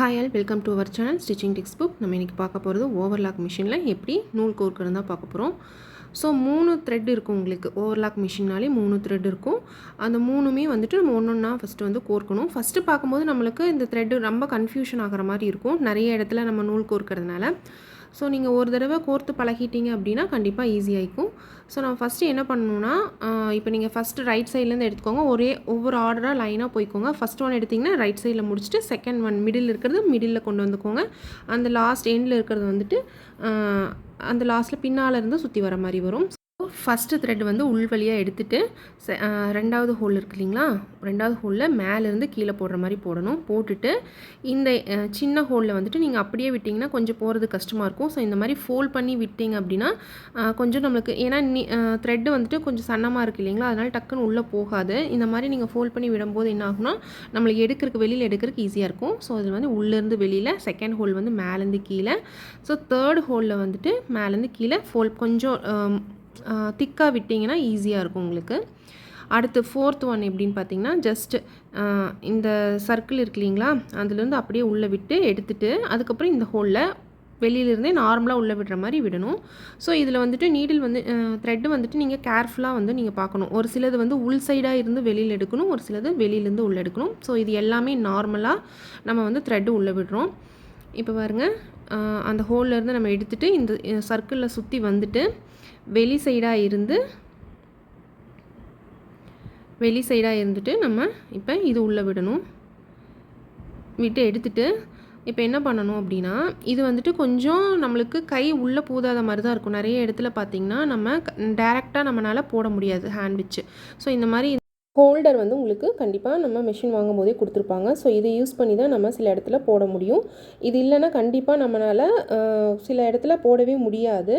Hi all welcome to our channel stitching text book நம்ம இன்றைக்கி பார்க்க போகிறது ஓவர்லாக் மிஷினில் எப்படி நூல் கோர்க்குறது தான் பார்க்க போகிறோம் ஸோ மூணு த்ரெட் இருக்கும் உங்களுக்கு. ஓவர்லாக் மிஷின்னாலே மூணு த்ரெட் இருக்கும். அந்த மூணுமே வந்துட்டு நம்ம ஒன்று ஒன்றா ஃபஸ்ட்டு வந்து கோர்க்கணும். ஃபஸ்ட்டு பார்க்கும்போது நம்மளுக்கு இந்த த்ரெட்டு ரொம்ப கன்ஃபியூஷன் ஆகிற மாதிரி இருக்கும். நிறைய இடத்துல நம்ம நூல் கோர்க்கறதுனால. ஸோ நீங்கள் ஒரு தடவை கோர்த்து பழகிட்டீங்க அப்படின்னா கண்டிப்பாக ஈஸியாகிக்கும் ஸோ நம்ம ஃபஸ்ட்டு என்ன பண்ணணும்னா இப்போ நீங்கள் ஃபஸ்ட்டு ரைட் சைட்லேருந்து எடுத்துக்கோங்க. ஒரே ஒவ்வொரு ஆர்டராக லைனாக போய்க்கோங்க. ஃபஸ்ட் ஒன் எடுத்திங்கன்னா ரைட் சைடில் முடிச்சுட்டு செகண்ட் ஒன் மிடில் இருக்கிறது மிடில் கொண்டு வந்துக்கோங்க. அந்த லாஸ்ட் எண்டில் இருக்கிறது வந்துட்டு அந்த லாஸ்ட்டில் பின்னால் இருந்து சுற்றி வர மாதிரி வரும். ஃபஸ்ட்டு த்ரெட் வந்து உள் வழியாக எடுத்துட்டு ரெண்டாவது ஹோல் இருக்கு இல்லைங்களா? ரெண்டாவது ஹோலில் மேலேருந்து கீழே போடுற மாதிரி போடணும். போட்டுட்டு இந்த சின்ன ஹோலில் வந்துட்டு நீங்கள் அப்படியே விட்டிங்கன்னா கொஞ்சம் போகிறது கஷ்டமாக இருக்கும். ஸோ இந்த மாதிரி ஃபோல்ட் பண்ணி விட்டிங்க அப்படின்னா கொஞ்சம் நம்மளுக்கு ஏன்னா நீ த்ரெட்டு வந்துட்டு கொஞ்சம் சன்னமாக இருக்குது இல்லைங்களா? அதனால் டக்குன்னு உள்ளே போகாது. இந்த மாதிரி நீங்கள் ஃபோல்ட் பண்ணி விடும்போது என்ன ஆகும்னா நம்மளுக்கு எடுக்கிறதுக்கு வெளியில் எடுக்கிறதுக்கு ஈஸியாக இருக்கும். ஸோ அதில் வந்து உள்ளேருந்து வெளியில் செகண்ட் ஹோல் வந்து மேலேருந்து கீழே. ஸோ தேர்ட் ஹோலில் வந்துட்டு மேலேருந்து கீழே ஃபோல்ட் கொஞ்சம் திக்காக விட்டிங்கன்னா ஈஸியாக இருக்கும் உங்களுக்கு. அடுத்து ஃபோர்த் ஒன் எப்படின்னு பார்த்தீங்கன்னா ஜஸ்ட் இந்த சர்க்கிள் இருக்கு இல்லைங்களா அதுலேருந்து அப்படியே உள்ளே விட்டு எடுத்துட்டு அதுக்கப்புறம் இந்த ஹோலில் வெளியிலேருந்தே நார்மலாக உள்ளே விடுற மாதிரி விடணும். ஸோ இதில் வந்துட்டு நீடில் வந்து த்ரெட்டு வந்துட்டு நீங்கள் கேர்ஃபுல்லாக வந்து நீங்கள் பார்க்கணும். ஒரு சிலது வந்து உள் சைடாக இருந்து வெளியில் எடுக்கணும் ஒரு சிலது வெளியிலேருந்து உள்ளே எடுக்கணும். ஸோ இது எல்லாமே நார்மலாக நம்ம வந்து த்ரெட்டு உள்ளே விடுறோம். இப்போ பாருங்க அந்த ஹோல்லேருந்து நம்ம எடுத்துகிட்டு இந்த சர்க்கிளில் சுற்றி வந்துட்டு வெளி சைடாக இருந்து வெளி சைடாக இருந்துட்டு நம்ம இப்போ இது உள்ளே விடணும். விட்டு எடுத்துட்டு இப்போ என்ன பண்ணணும் அப்படின்னா இது வந்துட்டு கொஞ்சம் நம்மளுக்கு கை உள்ளே பூதாத மாதிரி தான் இருக்கும். நிறைய இடத்துல பார்த்தீங்கன்னா நம்ம டேரெக்டாக நம்மளால் போட முடியாது ஹேண்ட் வச்சு. ஸோ இந்த மாதிரி ஹோல்டர் வந்து உங்களுக்கு கண்டிப்பாக நம்ம மிஷின் வாங்கும் போதே கொடுத்துருப்பாங்க. ஸோ இதை யூஸ் பண்ணி தான் நம்ம சில இடத்துல போட முடியும். இது இல்லைன்னா கண்டிப்பாக நம்மளால் சில இடத்துல போடவே முடியாது.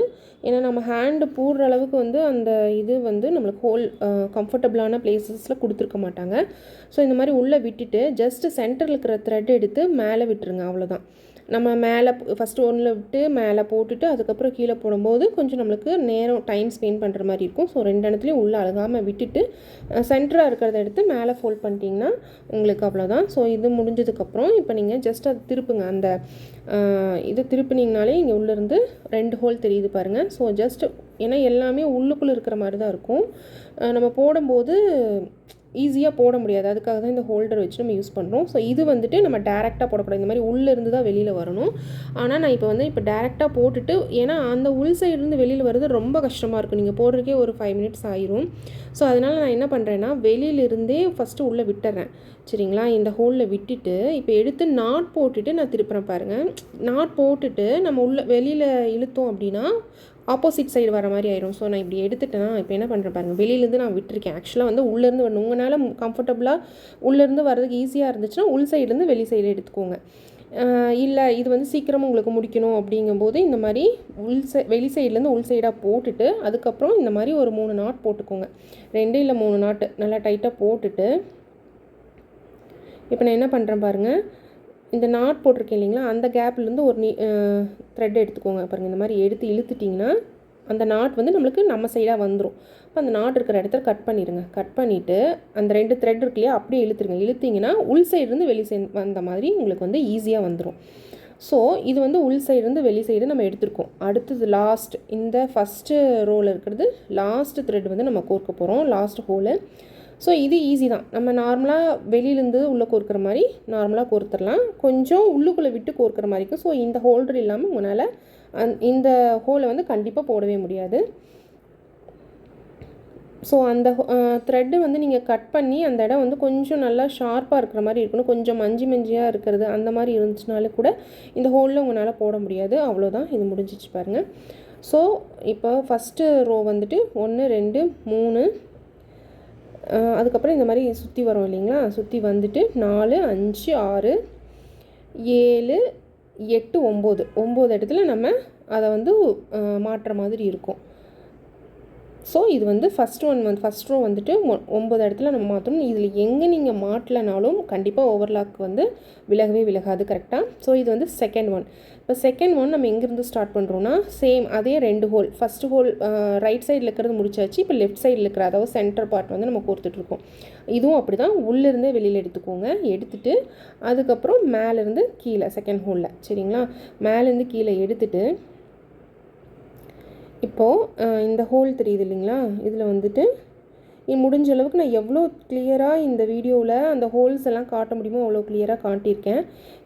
ஏன்னா நம்ம ஹேண்டு போடுற அளவுக்கு வந்து அந்த இது வந்து நம்மளுக்கு ஹோல் கம்ஃபர்டபுளான பிளேசஸில் கொடுத்துருக்க மாட்டாங்க. ஸோ இந்த மாதிரி உள்ளே விட்டுட்டு ஜஸ்ட்டு சென்டரில் இருக்கிற த்ரெட் எடுத்து மேலே விட்டுருங்க அவ்வளோதான் நம்ம மேலே ஃபஸ்ட்டு ஒன்றில் விட்டு மேலே போட்டுட்டு அதுக்கப்புறம் கீழே போடும்போது கொஞ்சம் நம்மளுக்கு நேரம் டைம் ஸ்பெண்ட் பண்ணுற மாதிரி இருக்கும். ஸோ ரெண்டு இடத்துலையும் உள்ளே அழுகாமல் விட்டுட்டு சென்டராக இருக்கிறத எடுத்து மேலே ஃபோல்ட் பண்ணிட்டீங்கன்னா உங்களுக்கு அவ்வளோதான் ஸோ இது முடிஞ்சதுக்கப்புறம் இப்போ நீங்கள் ஜஸ்ட் அது திருப்புங்க. அந்த இதை திருப்பினீங்கனாலே இங்கே உள்ளேருந்து ரெண்டு ஹோல் தெரியுது பாருங்கள் ஸோ ஜஸ்ட் ஏன்னா எல்லாமே உள்ளுக்குள்ளே இருக்கிற மாதிரி தான் இருக்கும் நம்ம போடும்போது ஈஸியாக போட முடியாது. அதுக்காக தான் இந்த ஹோல்டர் வச்சு நம்ம யூஸ் பண்ணுறோம் ஸோ இது வந்துட்டு நம்ம டேரெக்டாக போடக்கூடாது. இந்த மாதிரி உள்ளேருந்து தான் வெளியில் வரணும். ஆனால் நான் இப்போ வந்து இப்போ டேரெக்டாக போட்டுட்டு ஏன்னா அந்த உள் சைடுலேருந்து வெளியில் வர்றது ரொம்ப கஷ்டமாக இருக்கும். நீங்கள் போடுறதுக்கே ஒரு ஃபைவ் மினிட்ஸ் ஆயிரும். ஸோ அதனால் நான் என்ன பண்ணுறேன்னா வெளியிலிருந்தே ஃபஸ்ட்டு உள்ளே விட்டுறேன். சரிங்களா? இந்த ஹோலில் விட்டுட்டு இப்போ எடுத்து நாட் போட்டுட்டு நான் திருப்புறேன் பாருங்கள் நாட் போட்டுட்டு நம்ம உள்ள வெளியில் இழுத்தோம் அப்படின்னா ஆப்போசிட் சைடு வர மாதிரி ஆயிரும். ஸோ நான் இப்படி எடுத்துட்டேன்னா இப்போ என்ன பண்ணுறேன் பாருங்கள் வெளியிலேருந்து நான் விட்டுருக்கேன். ஆக்சுவலாக வந்து உள்ளேருந்து வரணும். உங்களால் கம்ஃபர்டபுளாக உள்ளேருந்து வர்றதுக்கு ஈஸியாக இருந்துச்சுன்னா உள் சைடுலேருந்து வெளி சைடு எடுத்துக்கோங்க. இல்லை இது வந்து சீக்கிரமாக உங்களுக்கு முடிக்கணும் அப்படிங்கும்போது இந்த மாதிரி உள் சை வெளி சைட்லேருந்து உள் சைடாக போட்டுட்டு அதுக்கப்புறம் இந்த மாதிரி ஒரு மூணு நாட் போட்டுக்கோங்க. ரெண்டு இல்லை மூணு நாட்டு நல்லா டைட்டாக போட்டுட்டு இப்போ நான் என்ன பண்ணுறேன் பாருங்கள் இந்த நாட் போட்டிருக்கேன் இல்லைங்களா அந்த கேப்லேருந்து ஒரு நீ த்ரெட் எடுத்துக்கோங்க பாருங்கள் இந்த மாதிரி எடுத்து இழுத்துட்டிங்கன்னா அந்த நாட் வந்து நம்மளுக்கு நம்ம சைடாக வந்துடும் இப்போ அந்த நாட் இருக்கிற இடத்துல கட் பண்ணிடுங்க கட் பண்ணிவிட்டு அந்த ரெண்டு த்ரெட் இருக்கு இல்லையா அப்படியே இழுத்துருங்க. இழுத்திங்கன்னா உள் சைடுலேருந்து வெளி சைடு வந்த மாதிரி உங்களுக்கு வந்து ஈஸியாக வந்துடும் ஸோ இது வந்து உள் சைடுலேருந்து வெளி சைடு நம்ம எடுத்திருக்கோம். அடுத்தது லாஸ்ட் இந்த ஃபஸ்ட்டு ரோவில் இருக்கிறது லாஸ்ட் த்ரெட் வந்து நம்ம கோர்க்க போகிறோம் லாஸ்ட் ஹோலு ஸோ இது ஈஸி தான். நம்ம நார்மலாக வெளியிலேருந்து உள்ளே கோர்க்குற மாதிரி நார்மலாக கோர்த்துடலாம். கொஞ்சம் உள்ளுக்குள்ளே விட்டு கோர்க்குற மாதிரி இருக்கும். ஸோ இந்த ஹோல்டர் இல்லாமல் உங்களால் அந் இந்த ஹோலை வந்து கண்டிப்பாக போடவே முடியாது. ஸோ அந்த த்ரெட்டு வந்து நீங்கள் கட் பண்ணி அந்த இடம் வந்து கொஞ்சம் நல்லா ஷார்ப்பாக இருக்கிற மாதிரி இருக்கணும். கொஞ்சம் மஞ்சி மஞ்சியாக இருக்கிறது அந்த மாதிரி இருந்துச்சுனாலே கூட இந்த ஹோலில் உங்களால் போட முடியாது. அவ்வளோதான் இது முடிஞ்சிச்சு பாருங்கள் ஸோ இப்போ ஃபஸ்ட்டு ரோ வந்துட்டு ஒன்று ரெண்டு மூணு அதுக்கப்புறம் இந்த மாதிரி சுற்றி வரும் இல்லைங்களா? சுற்றி வந்துட்டு நாலு அஞ்சு ஆறு ஏழு எட்டு ஒம்பது. ஒம்பது இடத்துல நம்ம அதை வந்து மாட்டுற மாதிரி இருக்கும். ஸோ இது வந்து ஃபஸ்ட் ஒன் வந்து ஃபஸ்ட் ரோ வந்துட்டு ஒ- ஒம்பது இடத்துல நம்ம மாற்றணும் இதில் எங்கே நீங்கள் மாட்டலனாலும் கண்டிப்பாக ஓவர்லாக் வந்து விலகவே விலகாது கரெக்டாக ஸோ இது வந்து செகண்ட் ஒன் இப்போ செகண்ட் ஒன் நம்ம எங்கேருந்து ஸ்டார்ட் பண்ணுறோன்னா சேம் அதே ரெண்டு ஹோல் ஃபஸ்ட்டு ஹோல் ரைட் சைடில் இருக்கிறது முடிச்சாச்சு. இப்போ லெஃப்ட் சைடில் இருக்கிற அதாவது சென்டர் பார்ட் வந்து நம்ம கோர்த்துட்ருக்கோம் இதுவும் அப்படி தான் உள்ளிருந்தே வெளியில் எடுத்துக்கோங்க. எடுத்துட்டு அதுக்கப்புறம் மேலேருந்து கீழே செகண்ட் ஹோலில் சரிங்களா? மேலேருந்து கீழே எடுத்துட்டு இப்போது இந்த ஹோல் தெரியுது இல்லைங்களா? இதில் வந்துட்டு இ- முடிஞ்ச அளவுக்கு நான் எவ்வளோ கிளியராக இந்த வீடியோவில் அந்த ஹோல்ஸ் எல்லாம் காட்ட முடியுமோ அவ்வளோ கிளியராக காட்டியிருக்கேன்.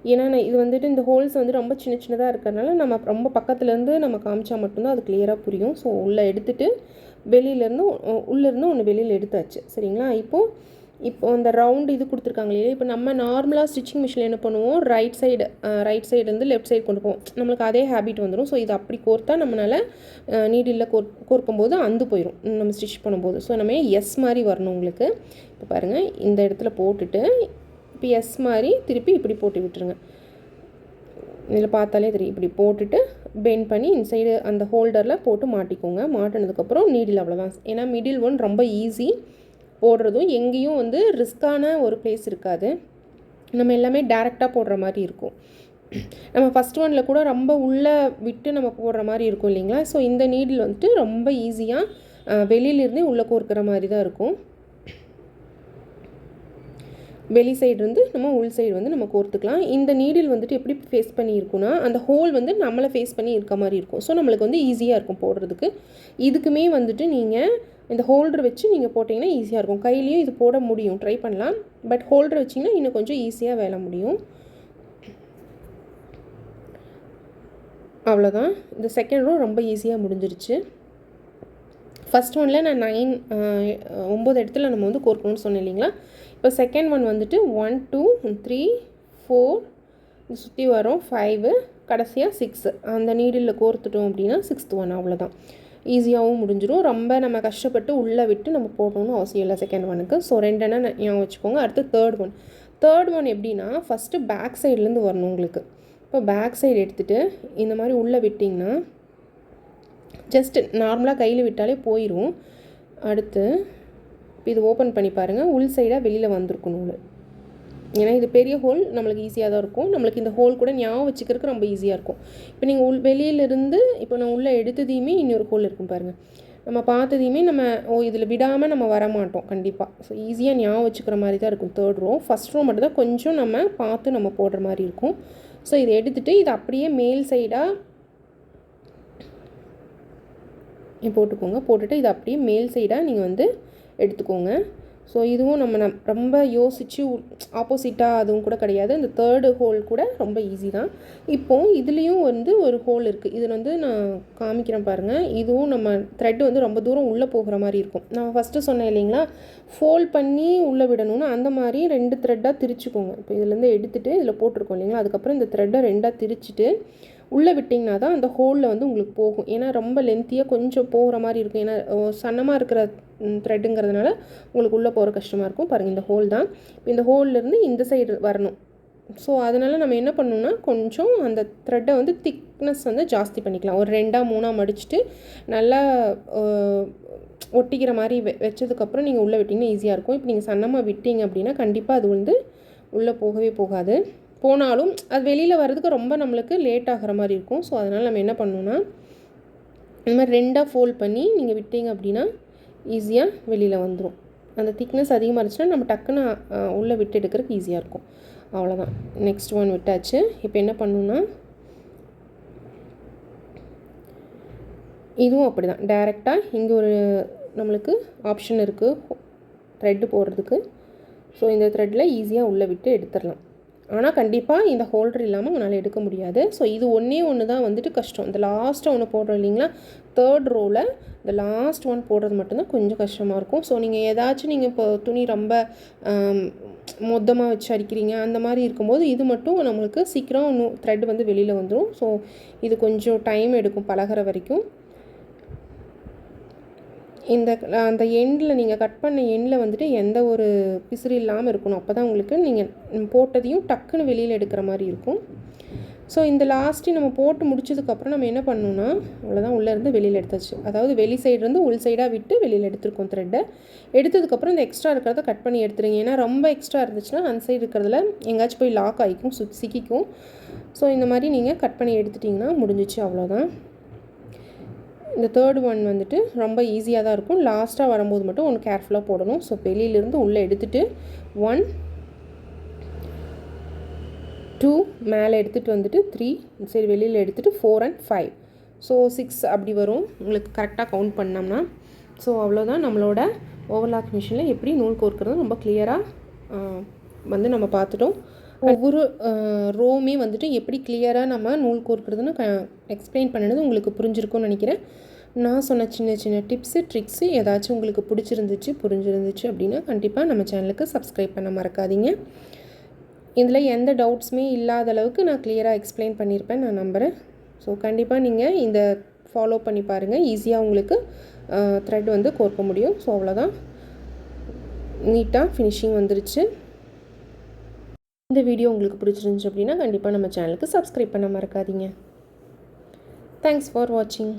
ஏன்னா நான் இது வந்துட்டு இந்த ஹோல்ஸ் வந்து ரொம்ப சின்ன சின்னதாக இருக்கிறதுனால நம்ம ரொம்ப பக்கத்துலேருந்து நம்ம காமிச்சா மட்டும்தான் அது கிளியராக புரியும். ஸோ உள்ளே எடுத்துகிட்டு வெளியிலேருந்து உள்ளேருந்து ஒன்று வெளியில் எடுத்தாச்சு. சரிங்களா? இப்போது இப்போ அந்த ரவுண்டு இது கொடுத்துருக்காங்க இல்லையா இப்போ நம்ம நார்மலாக ஸ்டிச்சிங் மிஷினில் என்ன பண்ணுவோம்? ரைட் சைடு ரைட் சைடுலேருந்து லெஃப்ட் சைடு கொண்டு போவோம். நம்மளுக்கு அதே ஹேபிட் வந்துடும் ஸோ இது அப்படி கோர்த்தா நம்மளால் நீடில் கோர் கோர்க்கும் போது அந்து போயிடும் நம்ம ஸ்டிச் பண்ணும்போது. ஸோ நம்ம எஸ் மாதிரி வரணும் உங்களுக்கு. இப்போ பாருங்கள் இந்த இடத்துல போட்டுட்டு இப்போ எஸ் மாதிரி திருப்பி இப்படி போட்டு விட்டுருங்க. இதில் பார்த்தாலே தெரியும். இப்படி போட்டுட்டு பெண்ட் பண்ணி இன்சைடு அந்த ஹோல்டரில் போட்டு மாட்டிக்கோங்க. மாட்டினதுக்கப்புறம் நீடில் அவ்வளோதான் ஏன்னா மிடில் ஒன் ரொம்ப ஈஸி போடுறதும் எங்கேயும் வந்து ரிஸ்க்கான ஒரு பிளேஸ் இருக்காது. நம்ம எல்லாமே டேரெக்டாக போடுற மாதிரி இருக்கும். நம்ம ஃபஸ்ட் ஒனில் கூட ரொம்ப உள்ளே விட்டு நம்ம போடுற மாதிரி இருக்கும் இல்லைங்களா? ஸோ இந்த நீடில் வந்துட்டு ரொம்ப ஈஸியாக வெளியிலிருந்தே உள்ளே கோர்க்கிற மாதிரி தான் இருக்கும். வெளி சைடு வந்து நம்ம உள் சைடு வந்து நம்ம கோர்த்துக்கலாம். இந்த நீடில் வந்துட்டு எப்படி ஃபேஸ் பண்ணியிருக்குன்னா அந்த ஹோல் வந்து நம்மளை ஃபேஸ் பண்ணி இருக்க மாதிரி இருக்கும். ஸோ நம்மளுக்கு வந்து ஈஸியாக இருக்கும் போடுறதுக்கு. இதுக்குமே வந்துட்டு நீங்கள் இந்த ஹோல்டர் வச்சு நீங்கள் போட்டிங்கன்னா ஈஸியாக இருக்கும். கையிலையும் இது போட முடியும். ட்ரை பண்ணலாம். பட் ஹோல்டர் வச்சிங்கன்னா இன்னும் கொஞ்சம் ஈஸியாக வேலை முடியும். அவ்வளோதான் இந்த செகண்ட் ரோ ரொம்ப ஈஸியாக முடிஞ்சிருச்சு. ஃபஸ்ட் ஒனில் நான் நைன் ஒம்பது இடத்துல நம்ம வந்து கோர்க்கணும்னு சொன்னேன் இல்லைங்களா? இப்போ செகண்ட் ஒன் வந்துட்டு ஒன் டூ த்ரீ ஃபோர் சுற்றி வரோம் ஃபைவு கடைசியாக சிக்ஸு அந்த நீடில் கோர்த்துட்டோம் அப்படின்னா சிக்ஸ்த் ஒன் அவ்வளோதான் ஈஸியாகவும் முடிஞ்சிடும் ரொம்ப நம்ம கஷ்டப்பட்டு உள்ளே விட்டு நம்ம போடணும்னு அவசியம் இல்லை செகண்ட் ஒனுக்கு ஸோ ரெண்டுன்னா ஞாபகம் வச்சுக்கோங்க. அடுத்து தேர்ட் ஒன் தேர்ட் ஒன் எப்படின்னா ஃபஸ்ட்டு பேக் சைட்லேருந்து வரணும் உங்களுக்கு. இப்போ பேக் சைடு எடுத்துகிட்டு இந்த மாதிரி உள்ளே விட்டிங்கன்னா ஜஸ்ட் நார்மலாக கையில் விட்டாலே போயிடும் அடுத்து இது ஓப்பன் பண்ணி பாருங்கள் உள் சைடாக வெளியில் வந்திருக்கும் நூல் ஏன்னா இது பெரிய ஹோல் நம்மளுக்கு ஈஸியாக தான் இருக்கும். நம்மளுக்கு இந்த ஹோல் கூட ஞாபகம் வச்சுக்கிறதுக்கு ரொம்ப ஈஸியாக இருக்கும். இப்போ நீங்கள் உள் வெளியிலேருந்து இப்போ நான் உள்ளே எடுத்ததையுமே இன்னொரு ஹோல் இருக்கும் பாருங்கள் நம்ம பார்த்ததையுமே நம்ம ஓ இதில் விடாமல் நம்ம வர மாட்டோம் கண்டிப்பாக ஸோ ஈஸியாக ஞாபகம் வச்சுக்கிற மாதிரி தான் இருக்கும் தேர்ட் ரோ ஃபஸ்ட் ரோ மட்டும் தான் கொஞ்சம் நம்ம பார்த்து நம்ம போடுற மாதிரி இருக்கும். ஸோ இதை எடுத்துகிட்டு இது அப்படியே மேல் சைடாக போட்டுக்கோங்க. போட்டுட்டு இது அப்படியே மேல் சைடாக நீங்கள் வந்து எடுத்துக்கோங்க. ஸோ இதுவும் நம்ம நம் ரொம்ப யோசித்து ஆப்போசிட்டாக அதுவும் கூட கிடையாது. இந்த தேர்டு ஹோல் கூட ரொம்ப ஈஸி தான். இப்போது இதுலேயும் வந்து ஒரு ஹோல் இருக்குது இதில் வந்து நான் காமிக்கிறேன் பாருங்கள் இதுவும் நம்ம த்ரெட் வந்து ரொம்ப தூரம் உள்ளே போகிற மாதிரி இருக்கும். நான் ஃபஸ்ட்டு சொன்னேன் இல்லைங்களா? ஃபோல்ட் பண்ணி உள்ளே விடணும்னு அந்த மாதிரி ரெண்டு த்ரெட்டாக திரிச்சுக்கோங்க. இப்போ இதுலேருந்து எடுத்துகிட்டு இதில் போட்டிருக்கோம் இல்லைங்களா? அதுக்கப்புறம் இந்த த்ரெட்டை ரெண்டாக திரிச்சிட்டு உள்ளே விட்டிங்கன்னா தான் அந்த ஹோலில் வந்து உங்களுக்கு போகும். ஏன்னா ரொம்ப லென்த்தியாக கொஞ்சம் போகிற மாதிரி இருக்கும். ஏன்னா சன்னமாக இருக்கிற த்ரெட்டுங்கிறதுனால உங்களுக்கு உள்ளே போகிற கஷ்டமாக இருக்கும். பாருங்கள் இந்த ஹோல் தான். இப்போ இந்த ஹோல்லேருந்து இந்த சைடு வரணும். ஸோ அதனால் நம்ம என்ன பண்ணணும்னா கொஞ்சம் அந்த த்ரெட்டை வந்து திக்னஸ் வந்து ஜாஸ்தி பண்ணிக்கலாம். ஒரு ரெண்டாக மூணாக மடிச்சுட்டு நல்லா ஒட்டிக்கிற மாதிரி வெ வச்சதுக்கப்புறம் நீங்கள் உள்ளே விட்டிங்கன்னா ஈஸியாக இருக்கும். இப்போ நீங்கள் சன்னமாக விட்டீங்க அப்படின்னா கண்டிப்பாக அது வந்து உள்ளே போகவே போகாது. போனாலும் அது வெளியில் வர்றதுக்கு ரொம்ப நம்மளுக்கு லேட் ஆகிற மாதிரி இருக்கும். ஸோ அதனால் நம்ம என்ன பண்ணணும்னா இந்த மாதிரி ரெண்டாக ஃபோல்ட் பண்ணி நீங்கள் விட்டீங்க அப்படின்னா ஈஸியாக வெளியில் வந்துடும் அந்த திக்னஸ் அதிகமாக இருந்துச்சுன்னா நம்ம டக்குன்னு உள்ளே விட்டு எடுக்கிறதுக்கு ஈஸியாக இருக்கும். அவ்வளோதான் நெக்ஸ்ட் ஒன் விட்டாச்சு. இப்போ என்ன பண்ணணும்னா இதுவும் அப்படி தான் டேரெக்டாக இங்கே ஒரு நம்மளுக்கு ஆப்ஷன் இருக்குது த்ரெட்டு போடுறதுக்கு. ஸோ இந்த த்ரெட்டில் ஈஸியாக உள்ளே விட்டு எடுத்துடலாம். ஆனால் கண்டிப்பாக இந்த ஹோல்டர் இல்லாமல் உங்களால் எடுக்க முடியாது. ஸோ இது ஒன்றே ஒன்று தான் வந்துட்டு கஷ்டம். இந்த லாஸ்ட்டை ஒன்று போடுறோம் இல்லைங்களா? தேர்ட் ரோவில் இந்த லாஸ்ட் ஒன் போடுறது மட்டும்தான் கொஞ்சம் கஷ்டமாக இருக்கும். ஸோ நீங்கள் ஏதாச்சும் நீங்கள் இப்போ துணி ரொம்ப மொத்தமாக வச்சு அடிக்கிறீங்க அந்த மாதிரி இருக்கும்போது இது மட்டும் நம்மளுக்கு சீக்கிரம் இன்னும் த்ரெட் வந்து வெளியில் வந்துடும் ஸோ இது கொஞ்சம் டைம் எடுக்கும் பழகுற வரைக்கும். இந்த அந்த எண்டில் நீங்கள் கட் பண்ண எண்டில் வந்துட்டு எந்த ஒரு பிசிறு இல்லாமல் இருக்கணும். அப்போ தான் உங்களுக்கு நீங்கள் போட்டதையும் டக்குன்னு வெளியில் எடுக்கிற மாதிரி இருக்கும். ஸோ இந்த லாஸ்ட்டு நம்ம போட்டு முடிச்சதுக்கப்புறம் நம்ம என்ன பண்ணணும்னா அவ்வளோதான் உள்ளேருந்து வெளியில் எடுத்தாச்சு. அதாவது வெளி சைடுலேருந்து உள் சைடாக விட்டு வெளியில் எடுத்துருக்கோம் த்ரெட்டை எடுத்ததுக்கப்புறம் இந்த எக்ஸ்ட்ரா இருக்கிறத கட் பண்ணி எடுத்துருங்க. ஏன்னா ரொம்ப எக்ஸ்ட்ரா இருந்துச்சுன்னா அந்த சைடு இருக்கிறதுல எங்கேயாச்சும் போய் லாக் ஆகிக்கும் சுத் சிக்கிக்கும். ஸோ இந்த மாதிரி நீங்கள் கட் பண்ணி எடுத்துட்டிங்கன்னா முடிஞ்சிச்சு. அவ்வளோதான் இந்த தேர்ட் ஒன் வந்துட்டு ரொம்ப ஈஸியாக தான் இருக்கும். லாஸ்ட்டாக வரும்போது மட்டும் ஒன்று கேர்ஃபுல்லாக போடணும். ஸோ வெளியிலேருந்து உள்ளே எடுத்துகிட்டு ஒன் டூ மேலே எடுத்துகிட்டு வந்துட்டு த்ரீ சரி வெளியில் எடுத்துகிட்டு four and five so six அப்படி வரும். உங்களுக்கு கரெக்டாக கவுண்ட் பண்ணோம்னா. ஸோ அவ்வளோதான் நம்மளோட ஓவர்லாக் மிஷினில் எப்படி நூல் கோர்க்கிறது ரொம்ப கிளியராக வந்து நம்ம பார்த்துட்டோம். ஒவ்வொரு ரோவுமே வந்துட்டு எப்படி கிளியராக நம்ம நூல் கோர்க்கிறதுன்னு க எக்ஸ்பிளைன் பண்ணினது உங்களுக்கு புரிஞ்சிருக்கும்னு நினைக்கிறேன். நான் சொன்ன சின்ன சின்ன டிப்ஸு ட்ரிக்ஸு ஏதாச்சும் உங்களுக்கு பிடிச்சிருந்துச்சு புரிஞ்சிருந்துச்சு அப்படின்னா கண்டிப்பாக நம்ம சேனலுக்கு சப்ஸ்கிரைப் பண்ண மறக்காதீங்க. இதில் எந்த டவுட்ஸுமே இல்லாத அளவுக்கு நான் கிளியராக எக்ஸ்பிளைன் பண்ணியிருப்பேன் நான் நம்புகிறேன் ஸோ கண்டிப்பாக நீங்கள் இந்த ஃபாலோ பண்ணி பாருங்கள் ஈஸியாக உங்களுக்கு த்ரெட் வந்து கோர்க்க முடியும். ஸோ அவ்வளோதான் நீட்டாக ஃபினிஷிங் வந்துருச்சு. இந்த வீடியோ உங்களுக்கு பிடிச்சிருந்துச்சு அப்படின்னா கண்டிப்பாக நம்ம சேனலுக்கு சப்ஸ்கிரைப் பண்ண மறக்காதீங்க. தேங்க்ஸ் ஃபார் வாட்சிங்